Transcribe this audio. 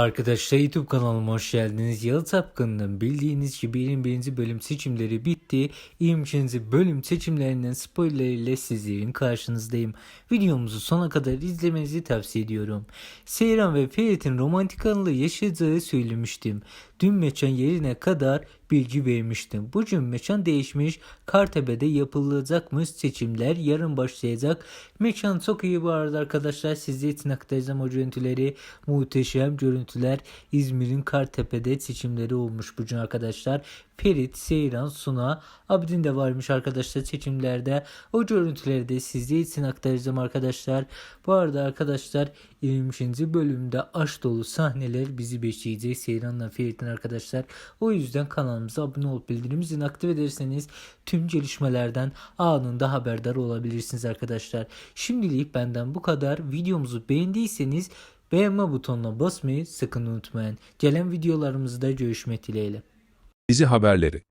Arkadaşlar YouTube kanalıma hoş geldiniz. Yalı Tapkın'ın bildiğiniz gibi 21. bölüm seçimleri bitti. 22. bölüm seçimlerinden spoilerleriyle sizlerin karşınızdayım. Videomuzu sona kadar izlemenizi tavsiye ediyorum. Seyran ve Ferit'in romantik anılı yaşadığı söylemiştim. Dün mekan yerine kadar bilgi vermiştim. Bugün mekan değişmiş. Kartepe'de yapılacakmış seçimler. Yarın başlayacak. Mekan çok iyi bu arada arkadaşlar. Sizler için aktaracağım o görüntüleri. Muhteşem görüntüler. İzmir'in Kartepe'de seçimleri olmuş bugün arkadaşlar. Ferit, Seyran, Suna, Abdin de varmış arkadaşlar seçimlerde. O görüntüleri de sizler için aktaracağım arkadaşlar. Bu arada arkadaşlar 23. bölümde aşk dolu sahneler bizi bekleyecek Seyran'la Ferit'in arkadaşlar. O yüzden kanalımıza abone olup bildirim zilini aktif ederseniz tüm gelişmelerden anında haberdar olabilirsiniz arkadaşlar. Şimdilik benden bu kadar. Videomuzu beğendiyseniz beğenme butonuna basmayı sakın unutmayın. Gelen videolarımızda görüşmek dileğiyle. Dizi haberleri